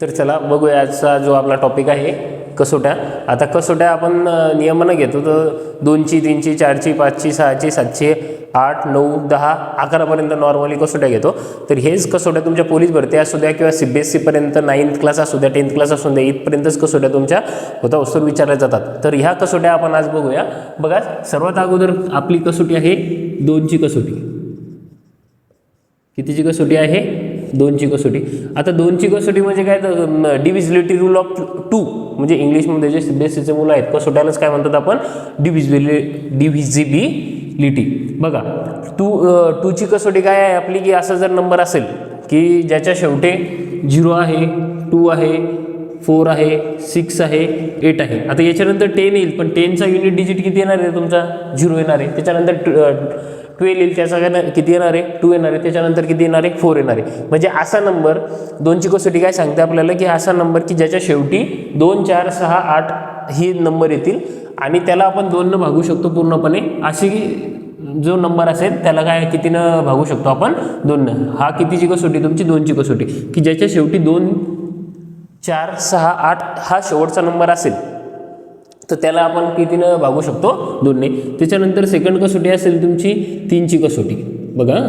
तर चला बघूया आजचा जो आपला टॉपिक आहे कसोट्या. आता कसोट्या आपण नियमानं घेतो तर दोनची तीनची चारची पाचची सहाची सातशे आठ नऊ दहा अकरापर्यंत नॉर्मली कसोट्या घेतो. तर हेच कसोट्या तुमच्या पोलीस भरती असू द्या किंवा सी बी एस सीपर्यंत नाईन्थ क्लास असू द्या टेन्थ क्लास असू द्या इथपर्यंतच कसोट्या तुमच्या होता वस्तूर विचारल्या जातात. तर ह्या कसोट्या आपण आज बघूया. बघा सर्वात अगोदर आपली कसोटी आहे दोनची कसोटी. कितीची कसोटी आहे? दोनची कसोटी आता दोनची कसोटी म्हणजे काय तर डिव्हिजिबिलिटी रूल ऑफ टू म्हणजे इंग्लिशमध्ये जे सी बी एस सीचे मुलं आहेत कसोट्यालाच काय म्हणतात आपण? डिव्हिजिबिलि डिव्हिजिबिलिटी बघा टू टूची कसोटी काय आहे आपली? की असा जर नंबर असेल की ज्याच्या शेवटे झिरो आहे टू आहे फोर आहे सिक्स आहे एट आहे. आता याच्यानंतर टेन येईल पण टेनचा युनिट डिजिट किती येणार आहे तुमचा? झिरो येणार आहे. त्याच्यानंतर ट्वेल्व येईल त्याचा काय किती येणार आहे? टू येणार आहे. त्याच्यानंतर किती येणार आहे? फोर येणार आहे. म्हणजे असा नंबर दोनची कसोटी काय सांगते आपल्याला की असा नंबर की ज्याच्या शेवटी दोन चार सहा आठ ही नंबर येतील आणि त्याला आपण दोननं भागू शकतो पूर्णपणे. अशी जो नंबर असेल त्याला काय कितीनं भागू शकतो आपण? दोननं हा कितीची कसोटी तुमची दोनची कसोटी की ज्याच्या शेवटी दोन चार सहा आठ हा शेवटचा नंबर असेल तर त्याला आपण कितीनं भागू शकतो? दोनने. त्याच्यानंतर सेकंड कसोटी असेल तुमची? तीनची कसोटी. बघा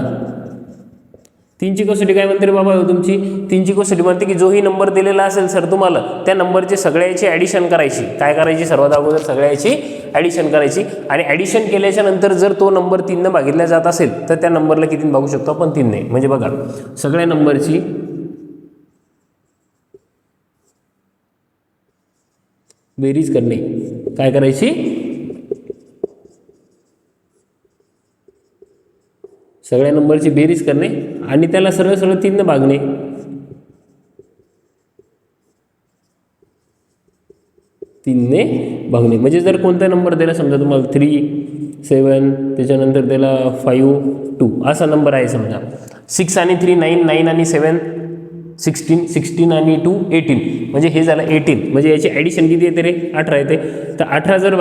तीनची कसोटी काय म्हणते रे बाबा हो तुमची? तीनची कसोटी म्हणते की जोही नंबर दिलेला असेल सर तुम्हाला त्या नंबरचे सगळ्याची ॲडिशन करायची. काय करायची? सर्वात अगोदर सगळ्याची ॲडिशन करायची. आणि ॲडिशन केल्याच्यानंतर जर तो नंबर तीननं भागितला जात असेल तर त्या नंबरला कितीनं भागू शकतो? आपण तीनने. म्हणजे बघा सगळ्या नंबरची बेरीज करणे. काय करायची? सगळ्या नंबरची बेरीज करणे आणि त्याला सरळ सरळ तीननं भागणे. तीनने भागणे. म्हणजे जर कोणता नंबर दिला समजा तुम्हाला थ्री सेवन त्याच्यानंतर त्याला फाईव्ह टू असा नंबर आहे समजा. सिक्स आणि थ्री नाईन नाईन आणि सेवन सिक्स्टीन सिक्स्टीन आणि टू एटीन म्हणजे हे झालं एटीन म्हणजे याची ॲडिशन किती येते रे? अठरा येते. तर अठरा जर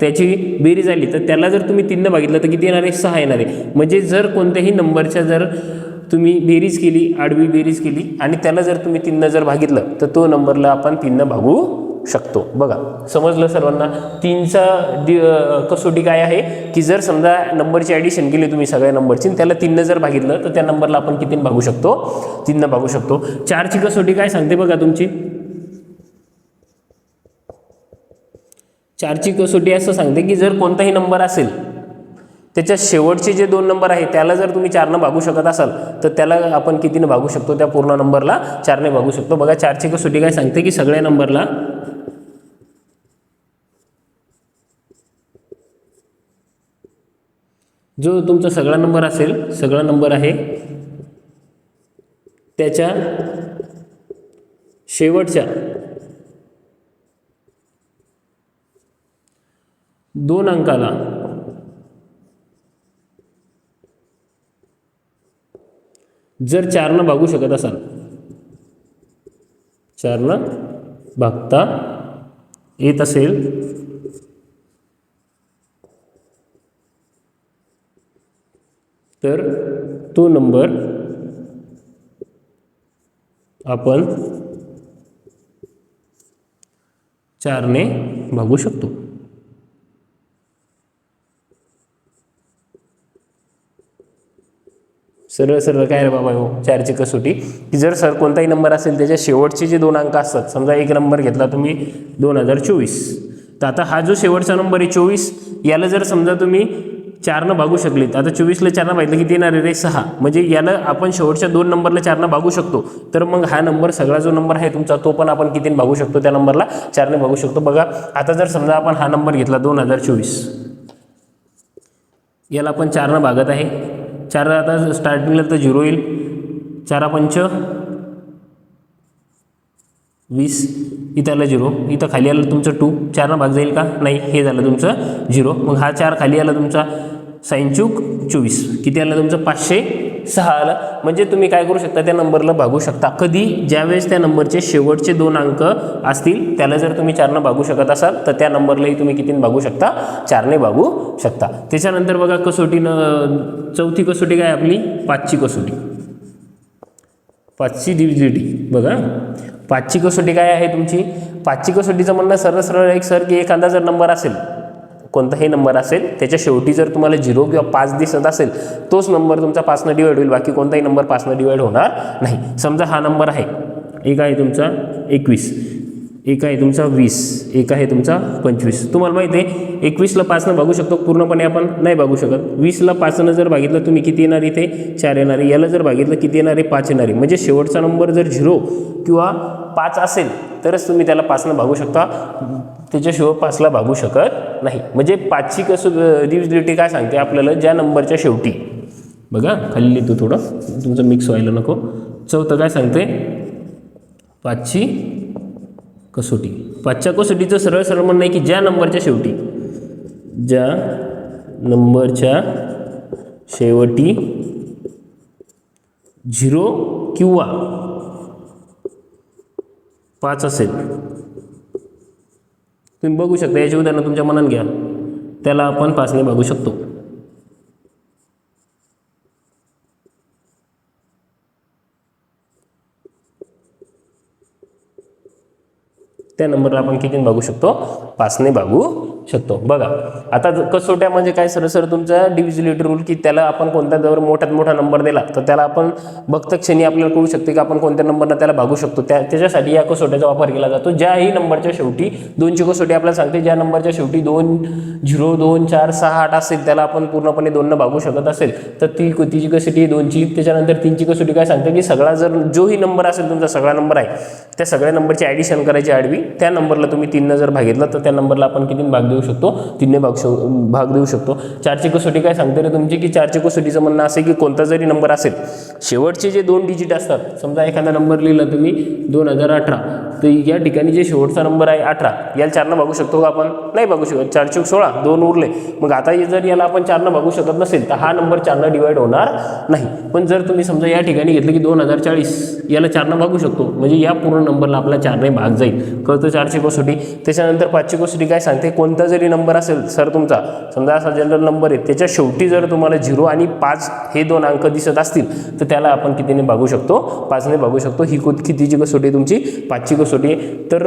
त्याची बेरीज आली तर त्याला जर तुम्ही तीननं बघितलं तर किती येणार आहे? सहा येणार आहे. म्हणजे जर कोणत्याही नंबरच्या जर तुम्ही बेरीज केली आडवी बेरीज केली आणि त्याला जर तुम्ही तीननं जर भागितलं तर तो नंबरला आपण तीननं भागू शकतो. बघा समजलं सर्वांना? तीनचा दि कसोटी काय आहे? की जर समजा नंबरची ॲडिशन केली तुम्ही सगळ्या नंबरची त्याला तीननं जर भागितलं तर त्या नंबरला आपण कितीनं भागू शकतो? तीननं भागू शकतो. चारची कसोटी काय सांगते बघा तुमची? चारची कसोटी असं सांगते की जर कोणताही नंबर असेल त्याच्या शेवटचे जे दोन नंबर आहे त्याला जर तुम्ही चारनं भागू शकत असाल तर त्याला आपण कितीनं भागू शकतो त्या पूर्ण नंबरला? चारने भागू शकतो. बघा चारची कसोटी काय सांगते की सगळ्या नंबरला जो तुमचा सगळा नंबर असेल सगळा नंबर आहे त्याच्या शेवटच्या दोन अंकाला जर चारनं भागू शकत असाल चारनं भागता येत असेल तर तो नंबर आपण चारने भागू शकतो. सरळ सरळ काय रे बाबा हो चारची कसोटी की जर सर कोणताही नंबर असेल त्याच्या शेवटचे जे दोन अंक असतात समजा एक नंबर घेतला तुम्ही दोन हजार चोवीस. तर आता हा जो शेवटचा नंबर आहे चोवीस याला जर समजा तुम्ही चारनं भागू शकलीत आता चोवीसला चारनं भागितलं किती येणार आहे रे सहा. म्हणजे याला आपण शेवटच्या दोन नंबरला चारनं भागू शकतो. तर मग हा नंबर सगळा जो नंबर आहे तुमचा तो पण आपण कितीने भागू शकतो त्या नंबरला चारने भागू शकतो. बघा आता जर समजा आपण हा नंबर घेतला दोन हजार चोवीस. याला आपण चारनं भागत आहे. चार आता स्टार्टिंगला तर झिरो येईल. चारा पंच. वीस. इथं आलं झिरो इथं खाली आलं तुमचं टू चारनं भाग जाईल का? नाही हे झालं तुमचं झिरो मग हा चार खाली आला तुमचा साईनचूक चोवीस. किती आलं तुमचं? पाचशे. सहा आलं म्हणजे तुम्ही काय करू शकता त्या नंबरला भागू शकता. कधी? ज्यावेळेस त्या नंबरचे शेवटचे दोन अंक असतील त्याला जर तुम्ही चारनं भागू शकत असाल तर त्या नंबरलाही तुम्ही कितीनं भागू शकता? चारने भागू शकता. त्याच्यानंतर बघा कसोटीनं चौथी कसोटी काय आपली? पाचची कसोटी. पाचची डिव्हिजिलिटी बघा. पाचची कसोटी काय आहे तुमची? पाचची कसोटीचं म्हणणं सरळ सरळ एक सर की एखादा जर नंबर असेल कोणताही नंबर असेल त्याच्या शेवटी जर तुम्हाला झिरो किंवा पाच दिसत असेल तोच नंबर तुमचा पाचनं डिवाईड होईल बाकी कोणताही नंबर पाचनं डिवाईड होणार नाही. समजा हा नंबर आहे एक आहे तुमचा एकवीस एक आहे तुमचा वीस एक आहे तुमचा पंचवीस. तुम्हाला माहिती आहे एकवीसला पाचनं भागू शकतो पूर्णपणे आपण नाही भागू शकत. वीसला पाचनं जर भागितलं तुम्ही किती येणार इथे? चार येणारे. याला जर भागितलं किती येणारे पाच येणारे म्हणजे शेवटचा नंबर जर झिरो किंवा पाच असेल तरच तुम्ही त्याला पाचनं भागू शकता. त्याच्याशिवाय पाचला भागू शकत नाही. म्हणजे पाचची कसं डिव्हिजिलिटी काय सांगते आपल्याला? ज्या नंबरच्या शेवटी. बघा खाली लिहितो थोडं. तुमचं मिक्स व्हायला नको. चौथं काय सांगते? पाचची कसोटी. पाचच्या कसोटीचं सरळ सरळ म्हणणं आहे की ज्या नंबरच्या शेवटी. ज्या नंबरच्या शेवटी झिरो किंवा पाच असेल. तुम्ही बघू शकता याची उदाहरणं तुमच्या मनात घ्या. त्याला आपण पाचने बघू शकतो. त्या नंबरला आपण किती भागू शकतो. पाचने भागू शकतो. बघा आता कसोट्या म्हणजे काय सर? सर तुमचा डिव्हिजिलिटी रूल की त्याला आपण कोणत्या जर मोठ्यात मोठा नंबर दिला तर त्याला आपण बघता क्षणी आपल्याला कळू शकते की आपण कोणत्या नंबरनं त्याला भागू शकतो. त्या त्याच्यासाठी या कसोट्याचा वापर केला जातो. ज्याही नंबरच्या शेवटी दोनची कसोटी आपल्याला सांगते ज्या नंबरच्या शेवटी दोन झिरो दोन चार सहा आठ असेल त्याला आपण पूर्णपणे दोननं भागू शकत असेल तर ती तिची कसोटी दोनची त्याच्यानंतर तीनची कसोटी काय सांगते की सगळा जर जोही नंबर असेल तुमचा सगळा नंबर आहे त्या सगळ्या नंबरची ॲडिशन करायची आडवी त्या नंबरला तुम्ही तीननं जर भागितलं तर त्या नंबरला आपण किती भाग देऊ शकतो? तीनने भाग शो भाग देऊ शकतो. चारची कसोटी काय सांगते रे तुमची? की चारची कसोटीचं म्हणणं असं की कोणता जरी नंबर असेल शेवटचे जे दोन डिजिट असतात समजा एखादा नंबर लिहिला तुम्ही दोन हजार अठरा तर या ठिकाणी जे शेवटचा नंबर आहे अठरा याला चारनं भागू शकतो का आपण? नाही भागू शकत. चार चौक सोळा दोन उरले. मग आता जर याला आपण चारनं भागू शकत नसेल तर हा नंबर चारनं डिवाईड होणार नाही. पण जर तुम्ही समजा या ठिकाणी घेतलं की दोन हजार चाळीस याला चारनं भागू शकतो. म्हणजे या पूर्ण नंबरला आपला चारने भाग जाईल. कळतो चारची कसोटी? त्याच्यानंतर पाचची कसोटी काय सांगते? कोणता जरी नंबर असेल सर तुमचा समजा असा जनरल नंबर आहे त्याच्या शेवटी जर तुम्हाला झिरो आणि पाच हे दोन अंक दिसत असतील तर त्याला आपण कितीने भागू शकतो? पाचने भागू शकतो. ही को कितीची कसोटी तुमची? पाचची कसोटी आहे. तर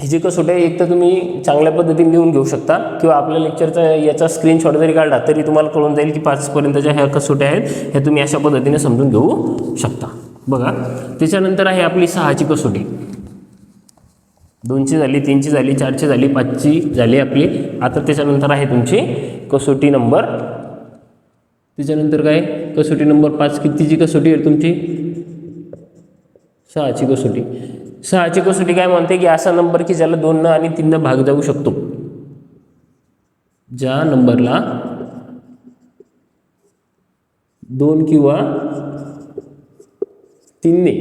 ही जी कसोटी आहे एक तर तुम्ही चांगल्या पद्धतीने लिहून घेऊ शकता किंवा आपल्या लेक्चरचा याचा स्क्रीनशॉट जरी काढला तरी तुम्हाला कळून जाईल की पाचपर्यंतच्या ह्या कसोट्या आहेत ह्या तुम्ही अशा पद्धतीने समजून घेऊ शकता. बघा त्याच्यानंतर आहे आपली सहाची कसोटी. दोनची झाली तीनची झाली चारची झाली पाचची झाली आपली. आता त्याच्यानंतर आहे तुमची कसोटी नंबर. त्याच्यानंतर काय? कसोटी नंबर पाच कितीची कसोटी आहे तुमची? सहाची कसोटी. सहाची कसोटी काय म्हणते की असा नंबर की ज्याला दोननं आणि तीननं भाग जाऊ शकतो. ज्या नंबरला दोन किंवा तीनने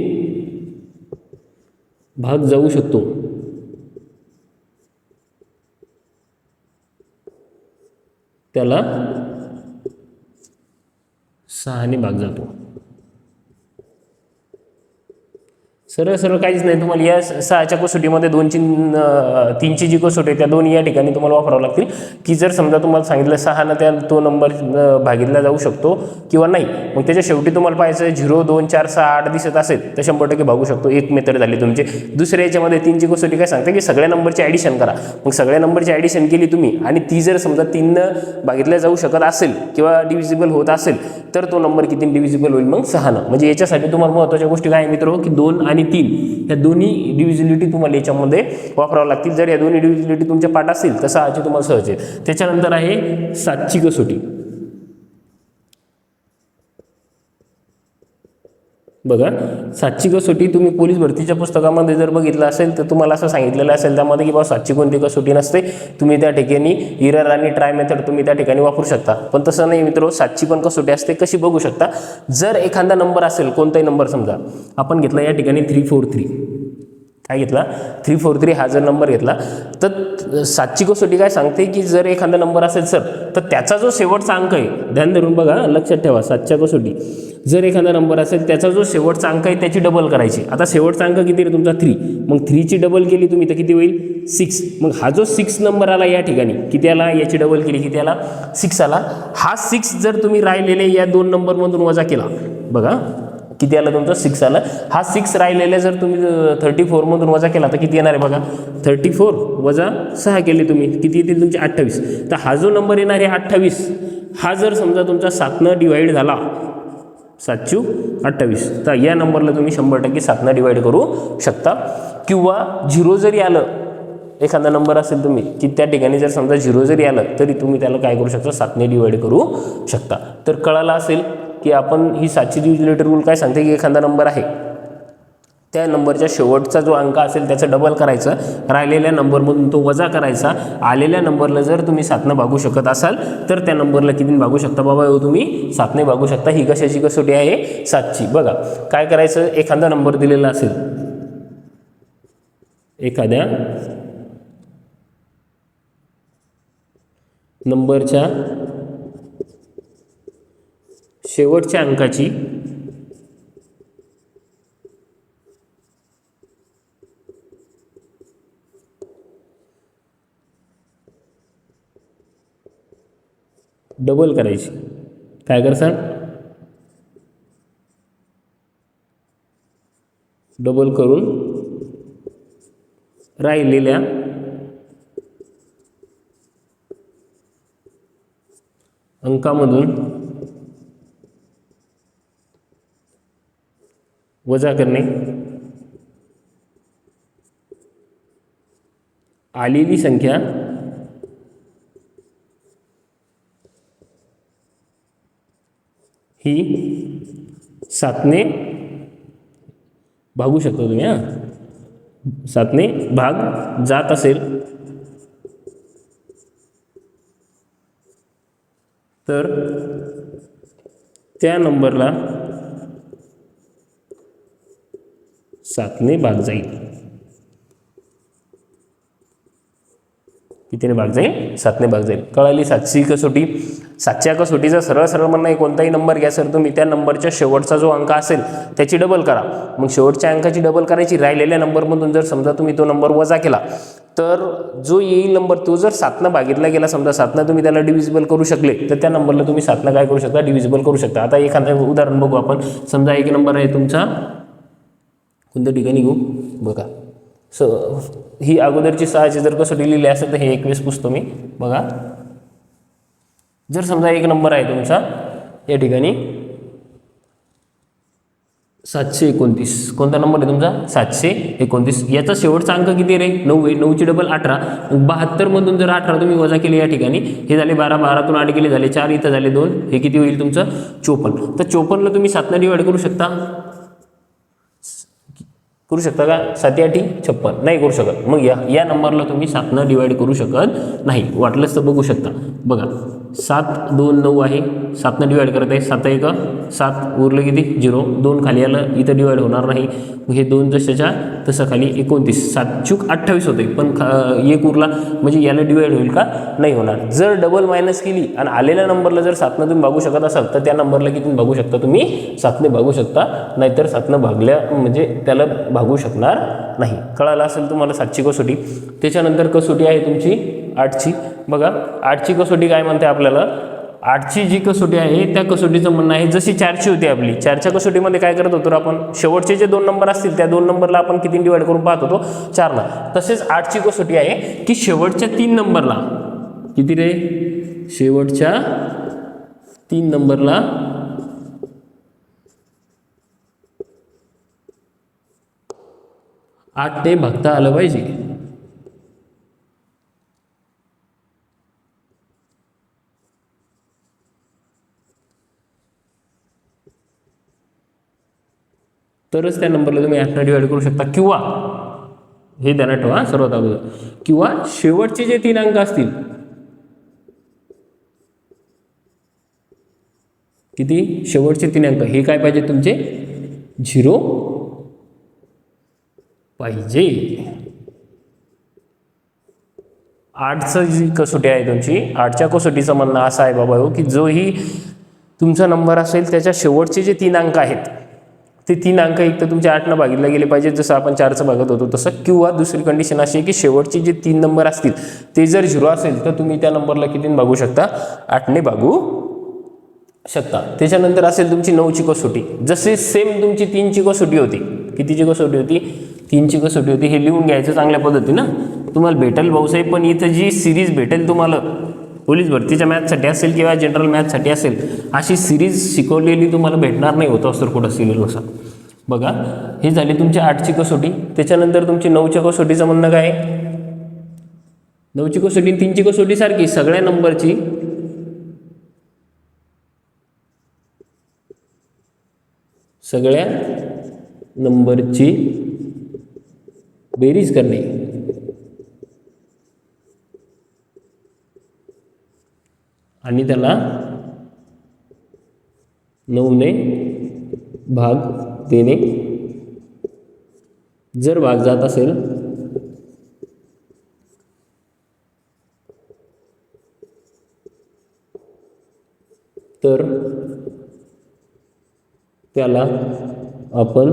भाग जाऊ शकतो. त्याला सहाने भाग जातो. सरळ सरळ काहीच नाही. तुम्हाला या सहाच्या कसोटीमध्ये दोनची तीनची जी कसोटी आहे त्या दोन या ठिकाणी तुम्हाला वापरावं लागतील. की जर समजा तुम्हाला सांगितलं सहानं त्या तो नंबर भागितला जाऊ शकतो किंवा नाही मग त्याच्या शेवटी तुम्हाला पाहायचं झिरो दोन चार सहा आठ दिसत असेल तर शंभर टक्के भागू शकतो. एक मेथड झाली तुमची. दुसऱ्या याच्यामध्ये तीनची कसोटी काय सांगते की सगळ्या नंबरची ॲडिशन करा. मग सगळ्या नंबरची ॲडिशन केली तुम्ही आणि ती जर समजा तीननं भागितल्या जाऊ शकत असेल किंवा डिव्हिजिबल होत असेल तर तो नंबर किती डिव्हिजिबल होईल? मग सहानं म्हणजे याच्यासाठी तुम्हाला महत्त्वाच्या गोष्टी काय मित्र हो, की दोन आणि आणि तीन या दोन्ही डिव्हिजिलिटी तुम्हाला याच्यामध्ये वापरावं लागतील. जर या दोन्ही डिव्हिजिलिटी तुमच्या पाठ असतील तर सहाची तुम्हाला सहज आहे त्याच्यानंतर आहे सातची कसोटी. बघा सातची कसोटी तुम्ही पोलीस भरतीच्या पुस्तकामध्ये जर बघितलं असेल तर तुम्हाला असं सांगितलेलं असेल त्यामध्ये की बाबा सातची कोणती कसोटी नसते तुम्ही त्या ठिकाणी इरर आणि ट्राय मेथड तुम्ही त्या ठिकाणी वापरू शकता. पण तसं नाही मित्र सातची पण कसोटी असते कशी बघू शकता? जर एखादा नंबर असेल कोणताही नंबर समजा आपण घेतला या ठिकाणी थ्री फोर थ्री काय घेतला? थ्री फोर थ्री हा जर नंबर घेतला तर सातची कसोटी काय सांगते की जर एखादा नंबर असेल सर तर त्याचा जो शेवटचा अंक आहे ध्यान धरून बघा लक्षात ठेवा सातच्या कसोटी. जर एखादा नंबर असेल त्याचा जो शेवटचा अंक आहे त्याची डबल करायची. आता शेवटचा अंक किती रे तुमचा? थ्री मग थ्रीची डबल केली तुम्ही तर किती होईल? सिक्स मग हा जो सिक्स नंबर आला या ठिकाणी किती आला? याची डबल केली किती आला? सिक्स आला. हा सिक्स जर तुम्ही राहिलेले या दोन नंबरमधून वजा केला बघा. किती आलं तुमचं? सिक्स आलं. हा सिक्स राहिलेला जर तुम्ही थर्टी फोरमधून वजा केला तर किती येणार आहे बघा? थर्टी फोर वजा सहा केले तुम्ही. किती येतील तुमचे? अठ्ठावीस. तर हा जो नंबर येणार आहे अठ्ठावीस हा जर समजा तुमचा सातनं डिवाईड झाला सातशू अठ्ठावीस तर या नंबरला तुम्ही शंभर टक्के सातनं डिवाईड करू शकता. किंवा झिरो जरी आलं एखादा नंबर असेल तुम्ही की त्या ठिकाणी जर समजा झिरो जरी आलं तरी तुम्ही त्याला काय करू शकता? सातने डिवाईड करू शकता. तर कळालं असेल की आपण ही सातशे डिव्हिजिलेटर रूल काय सांगते की एखादा नंबर आहे. त्या नंबरच्या शेवटचा जो अंक असेल त्याचं डबल करायचं. राहिलेल्या नंबरमधून तो वजा करायचा. आलेल्या नंबरला जर तुम्ही सातनं भागू शकत असाल तर त्या नंबरला किती भागू शकता? बाबा हो तुम्ही सातने भागू शकता. ही कशाची कसोटी आहे? सातची. बघा काय करायचं? एखादा नंबर दिलेला असेल. एखाद्या नंबरच्या शेवटच्या अंकाची. डबल करायची. काय करसान? डबल करून राहिलेल्या अंकामधून वजा करणे. आलेली संख्या ही सातने भागू शकतो तुम्ही हां. सातने भाग जात असेल. तर त्या नंबरला सातने भाग जाईल. कितीने भाग जाईल? सातने भाग जाईल. कळाली सातशे कसोटी सातशे कसोटीचा सरळ सरळ म्हणणं कोणताही नंबर घ्या सर तुम्ही त्या नंबरच्या शेवटचा जो अंक असेल त्याची डबल करा. मग शेवटच्या अंकाची डबल करायची राहिलेल्या नंबरमधून जर समजा तुम्ही तो नंबर वजा केला तर जो येईल नंबर तो जर सातनं भागितला गेला समजा सातनं तुम्ही त्याला डिव्हिजिबल करू शकले तर त्या नंबरला तुम्ही सातनं काय करू शकता? डिव्हिजिबल करू शकता. आता एखादं उदाहरण बघू आपण. समजा एक नंबर आहे तुमचा कोणत्या ठिकाणी घेऊ? बघा. स ही अगोदरची सहाची जर कसोटी लिहिली असेल तर हे एकवीस पुसतो मी. बघा. जर समजा एक नंबर आहे तुमचा या ठिकाणी सातशे एकोणतीस. कोणता नंबर आहे तुमचा? सातशे एकोणतीस. याचा शेवटचा अंक किती रे? नऊ आहे. नऊची डबल अठरा. बहात्तरमधून जर अठरा तुम्ही वजा केले या ठिकाणी हे झाले बारा. बारातून आठ गेले झाले चार. इथं झाले दोन. हे किती होईल तुमचं? चोपन्न. तर चोपन्नला तुम्ही सातनं डिवाईड करू शकता. करू शकता का? साती आठी छप्पन. नाही करू शकत. मग या या नंबरला तुम्ही सातनं डिवाईड करू शकत नाही. वाटलंच तर बघू शकता. बघा सात दोन नऊ आहे. सातनं डिवाईड करत आहे. सात एक सात उरलं किती? झिरो. दोन खाली आलं इथं डिवाईड होणार नाही. हे दोन जशाच्या तसं खाली एकोणतीस. सात चूक अठ्ठावीस होते. पण खा एक उरला म्हणजे याला डिवाईड होईल का? नाही होणार. जर डबल मायनस केली आणि आलेल्या नंबरला जर सातनं तुम्ही भागू शकत असाल तर त्या नंबरला किती भागू शकता तुम्ही? सातने भागू शकता. नाहीतर सातनं भागल्या म्हणजे त्याला भागू शकणार नाही. कळालं असेल तुम्हाला सातची कसोटी? त्याच्यानंतर कसोटी आहे तुमची? आठची. बघा आठची कसोटी काय म्हणते आपल्याला? आठची जी कसोटी आहे त्या कसोटीचं म्हणणं आहे जशी चारची होती आपली. चारच्या कसोटीमध्ये काय करत होतो आपण? शेवटचे जे दोन नंबर असतील त्या दोन नंबरला आपण किती डिवाईड करून पाहत होतो? चारला. तसेच आठची कसोटी आहे की शेवटच्या तीन नंबरला. किती रे? शेवटच्या तीन नंबरला आठ ते बघता आलं पाहिजे. तरच त्या नंबरला तुम्ही आठनं डिवाइड करू शकता. किंवा हे त्यांना ठेवा सर्वात अगोदर. किंवा शेवटचे जे तीन अंक असतील किती? शेवटचे तीन अंक. हे काय पाहिजे तुमचे? झिरो पाहिजे. आठचं जी कसोटी आहे तुमची आठच्या कसोटीचं म्हणणं असं आहे बाबा हो की जोही तुमचा नंबर असेल त्याच्या शेवटचे जे तीन अंक आहेत ते तीन अंक एक तर तुमच्या आठनं भागितले गेले पाहिजे जसं आपण चारचं भागत होतो तसं किंवा दुसरी कंडिशन अशी आहे की शेवटचे जे तीन नंबर असतील ते जर झिरो असेल तर तुम्ही त्या नंबरला कितीने भागू शकता? आठने भागू शकता. त्याच्यानंतर असेल तुमची नऊची कसोटी. जसे सेम तुमची तीनची कसोटी होती. कितीची कसोटी होती? तीनची कसोटी होती हे लिहून घ्यायचं चांगल्या पद्धतीनं. तुम्हाला भेटेल भाऊसाहेब पण इथं जी सिरीज भेटेल तुम्हाला पोलीस भरतीच्या मॅथसाठी असेल किंवा जनरल मॅथसाठी असेल अशी सिरीज शिकवलेली तुम्हाला भेटणार नाही होतं असं कुठं सिरियलनुसार बघा हे झाली तुमची आठची कसोटी. त्याच्यानंतर तुमची नऊच्या कसोटीचं म्हणणं काय? नऊची कसोटी आणि तीनची कसोटी सारखी सगळ्या नंबरची. सगळ्या नंबरची बेरीज करणे. आणि त्याला नऊने भाग देणे. जर भाग जात असेल तर त्याला आपण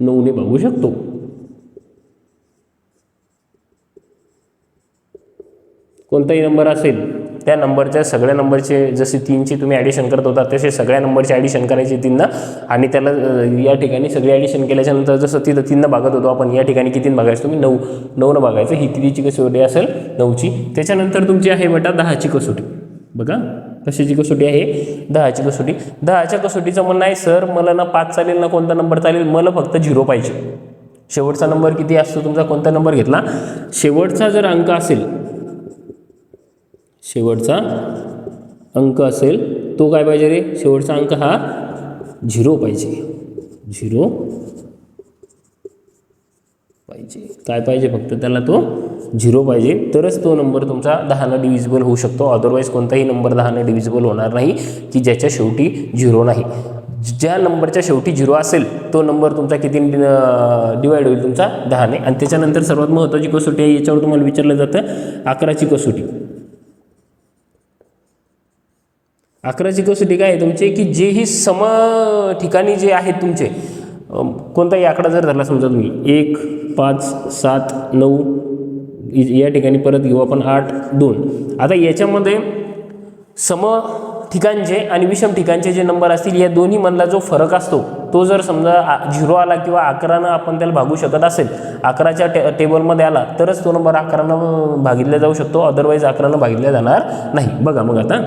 नऊने भागू शकतो. कोणताही नंबर असेल त्या नंबरच्या सगळ्या नंबरचे जसे तीनची तुम्ही ॲडिशन करत होता तसे सगळ्या नंबरचे ॲडिशन करायचे तीननं. आणि त्याला या ठिकाणी सगळे ॲडिशन केल्याच्यानंतर जसं तिथं तीननं भागत होतो आपण या ठिकाणी कितीनं भागायचं तुम्ही नऊ नऊनं भागायचं ही कितीची कसोटी असेल नऊची. त्याच्यानंतर तुमची आहे बेटा दहाची कसोटी. बघा कशाची कसोटी आहे? दहाची कसोटी. दहाच्या कसोटीचं म्हणणं आहे सर मला ना पाच चालेल ना कोणता नंबर चालेल? मला फक्त झिरो पाहिजे. शेवटचा नंबर किती असतो तुमचा? कोणता नंबर घेतला? शेवटचा जर अंक असेल शेवटचा अंक असेल तो काय पाहिजे रे? शेवटचा अंक हा झिरो पाहिजे. झिरो पाहिजे. काय पाहिजे? फक्त त्याला तो झिरो पाहिजे. तरच तो नंबर तुमचा दहानं डिव्हिजिबल होऊ शकतो. अदरवाईज कोणताही नंबर दहानं डिव्हिजिबल होणार नाही की ज्याच्या शेवटी झिरो नाही. ज्या नंबरच्या शेवटी झिरो असेल तो नंबर तुमचा किती डिवाईड होईल तुमचा दहाने. आणि त्याच्यानंतर सर्वात महत्त्वाची कसोटी आहे याच्यावर तुम्हाला विचारलं जातं अकराची कसोटी. अकराची कसोटी काय आहे तुमचे? की जे ही सम ठिकाणी जे आहेत तुमचे कोणताही आकडा जर धरला समजा तुम्ही एक पाच सात नऊ या ठिकाणी परत घेऊ आपण आठ दोन. आता याच्यामध्ये सम ठिकाणचे आणि विषम ठिकाणचे जे नंबर असतील या दोन्ही मनला जो फरक असतो तो जर समजा झिरो आला किंवा अकरानं आपण त्याला भागू शकत असेल अकराच्या टे टेबलमध्ये आला तरच तो नंबर अकरानं भागितला जाऊ शकतो अदरवाईज अकरानं भागितला जाणार नाही. बघा मग आता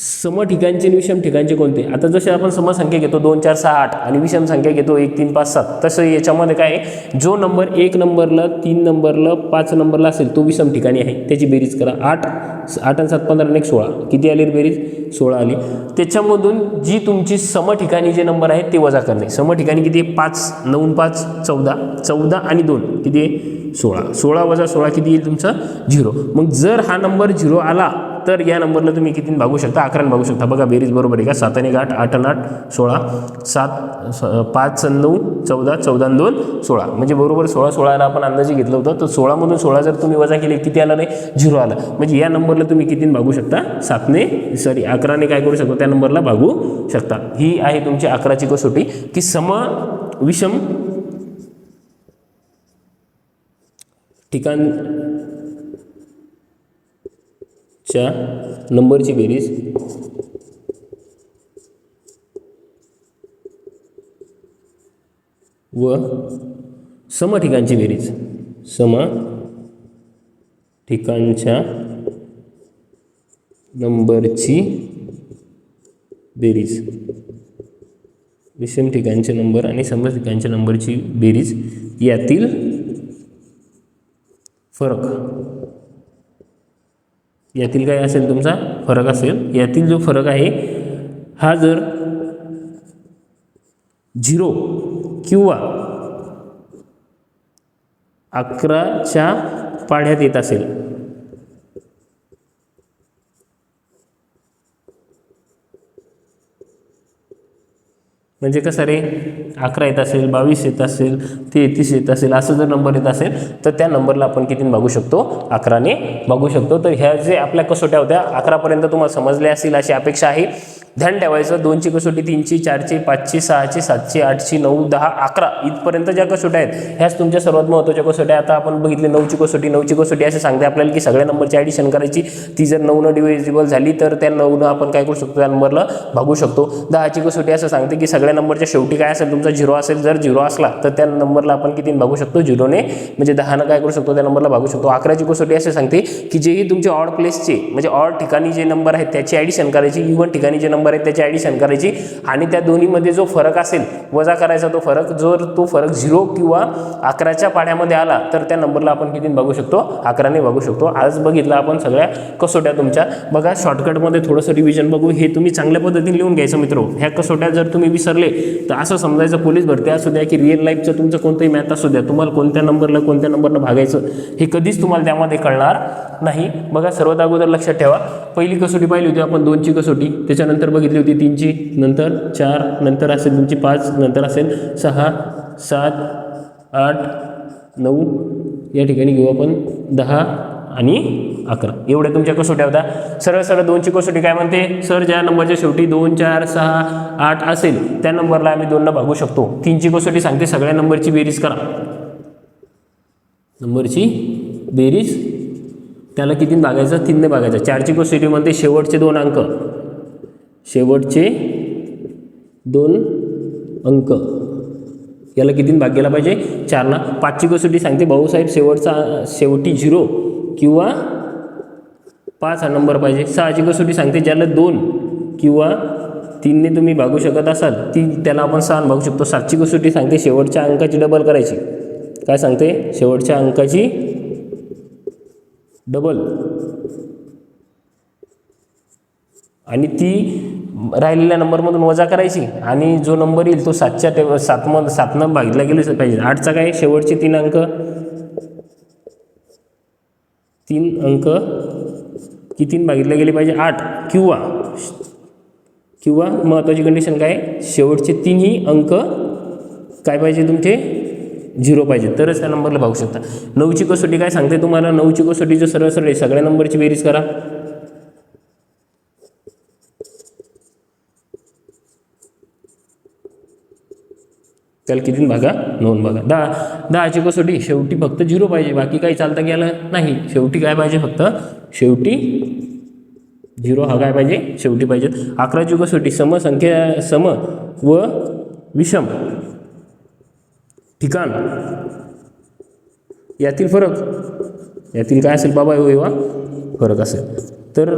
सम ठिकाणचे आणि विषम ठिकाणचे कोणते? आता जसे आपण समसंख्या घेतो दोन चार सहा आठ आणि विषम संख्या घेतो एक तीन पाच सात. तसं याच्यामध्ये काय आहे? जो नंबर एक नंबरला तीन नंबरला पाच नंबरला असेल तो विषम ठिकाणी आहे. त्याची बेरीज करा. आठ आठ आणि सात पंधरा आणि एक सोळा. किती आली बेरीज? सोळा आली. त्याच्यामधून जी तुमची सम ठिकाणी जे नंबर आहेत ते वजा करणे. सम ठिकाणी किती आहे? पाच नऊ पाच चौदा. चौदा आणि दोन. किती आहे? सोळा. सोळा वजा सोळा किती येईल तुमचा? झिरो. मग जर हा नंबर झिरो आला तर या नंबरला तुम्ही कितीने भागू शकता? अकराने भागू शकता. बघा बेरीज बरोबर आहे का? सात आणि आठ आठ आणि आठ सोळा. सात पाच नऊ चौदा चौदा दोन सोळा. म्हणजे बरोबर सोळा सोळाला आपण अंदाजे घेतलं होतं. तर सोळामधून सोळा जर तुम्ही वजा केले किती आला नाही? झिरो आला. म्हणजे या नंबरला तुम्ही किती भागू शकता? सातने सॉरी अकराने काय करू शकता? त्या नंबरला भागू शकता. ही आहे तुमची अकराची कसोटी. की सम विषम ठिकाण च्या नंबरची बेरीज. व सम ठिकाणची बेरीज. सम ठिकाणच्या नंबरची बेरीज. विषम ठिकाणचे नंबर आणि सम ठिकाणच्या नंबरची बेरीज यातील फरक. यातील काय असेल तुमचा फरक असेल. यातील जो फरक आहे हा जर झिरो किंवा अकराच्या पाढ्यात येत असेल म्हणजे कसं रे? अकरा येत असेल बावीस येत असेल तेहतीस येत असेल असं जर नंबर येत असेल तर त्या नंबरला आपण किती बघू शकतो? अकराने बघू शकतो. तर ह्या जे आपल्या कसोट्या होत्या अकरापर्यंत तुम्हाला समजल्या असतील अशी अपेक्षा आहे. ध्यान ठेवायचं दोनची कसोटी तीनची चारची पाचची सहाची सातची आठची नऊ दहा अकरा इथपर्यंत ज्या कसोट्या आहेत ह्याच तुमच्या सर्वात महत्त्वाच्या कसोट्या आता आपण बघितले नऊची कसोटी नऊची कसोटी असे सांगते आपल्याला की सगळ्या नंबरची ॲडिशन करायची. ती जर नऊनं डिव्हिजिबल झाली तर त्या नऊनं आपण काय करू शकतो? त्या नंबरला भागू शकतो. दहाची कसोटी असं सांगते की सगळ्या नंबरच्या शेवटी काय असेल तुमचा झिरो असेल जर झिरो असला तर त्या नंबरला आपण किती भागू शकतो? झिरोने म्हणजे दहानं काय करू शकतो? त्या नंबरला भागू शकतो. अकराची कसोटी असे सांगते की जेही तुमचे ऑड प्लेसचे म्हणजे ऑड ठिकाणी जे नंबर आहेत त्याची ॲडिशन करायची इव्हन ठिकाणी जे नंबर आहेत त्याची ॲडिशन करायची. आणि त्या दोन्हीमध्ये जो फरक असेल वजा करायचा तो फरक जर तो फरक झिरो किंवा अकराच्या पाड्यामध्ये आला तर त्या नंबरला आपण किती बघू शकतो? अकराने बघू शकतो. आज बघितलं आपण सगळ्या कसोट्या तुमच्या. बघा शॉर्टकटमध्ये थोडंसं रिव्हिजन बघू. हे तुम्ही चांगल्या पद्धतीने लिहून घ्यायचं मित्र. ह्या कसोट्या जर तुम्ही विसरले तर असं समजायचं पोलीस भरती असू द्या की रिअल लाईफचं तुमचं कोणतंही मॅथ असू द्या तुम्हाला कोणत्या नंबरला कोणत्या नंबरनं भागायचं हे कधीच तुम्हाला त्यामध्ये कळणार नाही. बघा सर्वात अगोदर लक्षात ठेवा. पहिली कसोटी पाहिली होती आपण दोनची कसोटी. त्याच्यानंतर बघितली होती तीनची नंतर चार नंतर असेल तुमची पाच नंतर असेल सहा सात आठ नऊ. या ठिकाणी घेऊ आपण. दहा आणि अकरा. एवढ्या तुमच्या कसोट्या होत्या. सरळ सरळ दोनची कसोटी काय म्हणते? सर ज्या नंबरच्या शेवटी दोन चार सहा आठ असेल त्या नंबरला आम्ही दोनला भागू शकतो. तीनची कसोटी सांगते सगळ्या नंबरची बेरीज करा. नंबरची बेरीज त्याला किती भागायचं? तीनने भागायचं. चारची कसोटी म्हणते शेवटचे दोन अंक. शेवटचे दोन अंक. याला किती भाग गेला पाहिजे? चारना पाचची कसोटी सांगते भाऊसाहेब शेवटचा शेवटी झिरो. किंवा पाच हा नंबर पाहिजे. सहाची कसोटी सांगते ज्याला दोन किंवा तीनने तुम्ही भागू शकत असाल ती त्याला आपण सहा भागू शकतो. सातची कसोटी सांगते शेवटच्या अंकाची डबल करायची. काय सांगते? शेवटच्या अंकाची डबल आणि ती राहिलेल्या नंबरमधून वजा करायची. आणि जो नंबर येईल तो सातच्या टे सातमध सातनं भागितला गेलं पाहिजे. आठचा काय? शेवटचे तीन अंक. तीन अंक कितीन भागितले गेले पाहिजे? आठ. किंवा किंवा महत्त्वाची कंडिशन काय? शेवटचे तीनही अंक काय पाहिजे तुमचे? झिरो पाहिजे. तरच त्या नंबरला भागू शकता. नऊची कसोटी काय सांगते तुम्हाला? नऊची कसोटी जो सरळ सरळ आहे सगळ्या नंबरची बेरीज करा. त्याला किती भागा नोंद बघा. दहा. दहाची कसोटी? शेवटी फक्त झिरो पाहिजे. बाकी काही चालता गेलं नाही. शेवटी काय पाहिजे? फक्त शेवटी झिरो. हा काय पाहिजे? शेवटी पाहिजेत अकराची कसोटी? समसंख्या सम व विषम. ठिकाण. यातील फरक? यातील काय असेल? बाबा एवढा फरक असेल. तर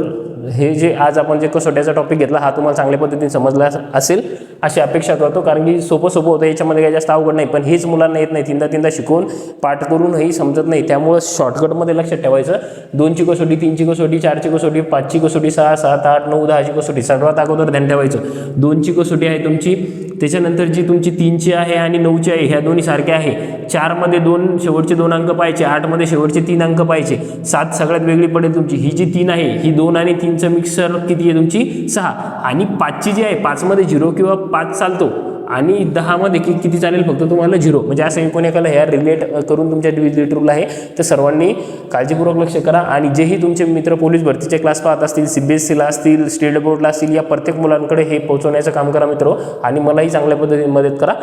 हे जे आज आपण जे कसोट्याचा टॉपिक घेतला हा तुम्हाला चांगल्या पद्धतीने समजला असेल अशी अपेक्षा करतो. कारण की सोपं सोपं होतं याच्यामध्ये काही जास्त अवघड नाही. पण हेच मुलांना येत नाही. तीनदा तीनदा शिकवून पाठ करूनही समजत नाही. त्यामुळं शॉर्टकटमध्ये लक्षात ठेवायचं. दोनची कसोटी तीनची कसोटी चारची कसोटी पाचची कसोटी सहा सात आठ नऊ दहाची कसोटी सर्वात अगोदर ध्यान ठेवायचं. दोनची कसोटी आहे तुमची त्याच्यानंतर जी तुमची तीनची आहे आणि नऊची आहे ह्या दोन्ही सारख्या आहे. चारमध्ये दोन शेवटचे दोन अंक पाहिजे आठमध्ये शेवटचे तीन अंक पाहिजे सात सगळ्यात वेगळी पडेल तुमची. ही जी तीन आहे ही दोन आणि तीन तीनचं मिक्सर किती आहे तुमची? सहा. आणि पाचची जी आहे पाचमध्ये झिरो किंवा पाच चालतो. आणि दहामध्ये कि किती चालेल? फक्त तुम्हाला झिरो. म्हणजे असं एकूण एकाला ह्या रिलेट करून तुमच्या डिव्हिजिट रूल आहे. तर सर्वांनी काळजीपूर्वक लक्ष करा. आणि जेही तुमचे मित्र पोलीस भरतीचे क्लास पाहत असतील सी बी एस सीला असतील स्टेट बोर्डला असतील या प्रत्येक मुलांकडे हे पोहोचवण्याचं काम करा मित्र. आणि मलाही चांगल्या पद्धतीने मदत करा.